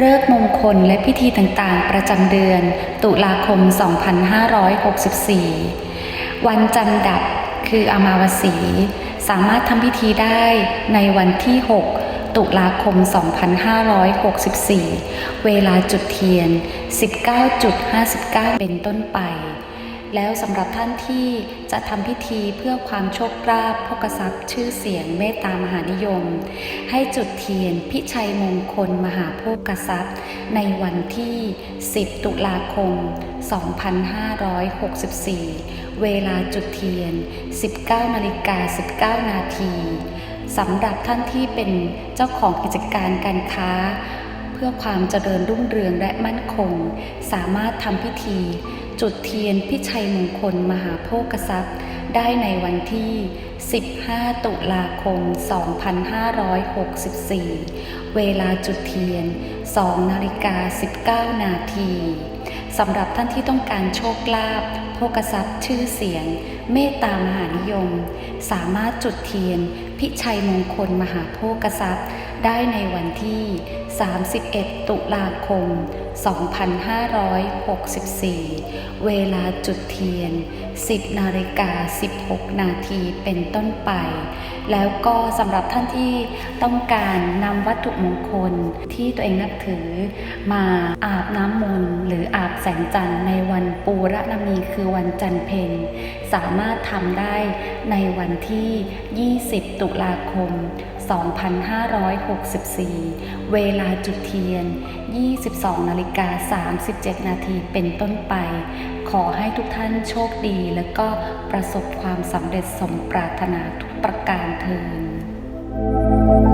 เลิกมงคลและพิธีต่างๆ ประจำเดือน ตุลาคม 2564 วันจันดับคืออมาวสี สามารถทำพิธีได้ในวันที่ 6 ตุลาคม 2564 เวลาจุดเทียน 19.59 เป็นต้นไป แล้วสำหรับท่านที่จะทำพิธีเพื่อความโชคลาภโภกทรัพย์ชื่อเสียงเมตตามหานิยม ให้จุดเทียนพิชัยมงคลมหาโภกทรัพย์ ในวันที่ 10 ตุลาคม 2564 เวลาจุดเทียน 19นาฬิกา19 นาทีสำหรับท่านที่เป็นเจ้าของกิจการการค้าเพื่อความเจริญรุ่งเรืองและมั่นคง สามารถทำพิธี จุดเทียนพิชัยมงคลมหาโภคทรัพย์ ได้ในวันที่ 15 ตุลาคม 2564 เวลาจุดเทียน 2 นาฬิกา 19 นาที สำหรับท่านที่ต้องการโชคลาภโภคทรัพย์ชื่อเสียง เมตตามหานิยม สามารถจุดเทียน พิชัยมงคลมหาโภคทรัพย์ ได้ในวันที่ 31 ตุลาคม 2564 เวลาจุดเทียน 10 นาฬิกา 16 นาทีเป็นต้นไป แล้วก็สำหรับท่านที่ต้องการนำวัตถุมงคลที่ตัวเองนับถือ มาอาบน้ำมนต์หรืออาบสงจันทร์ในวันปูระนมีคือวันจันทร์เพ็ญสามารถทำได้ในวันที่ 20 ตุลาคม 2564 เวลาจุดเทียน 22 นาฬิกา 37 นาทีเป็นต้นไป ขอให้ทุกท่านโชคดีและก็ประสบความสำเร็จสมปรารถนาทุกประการเทิน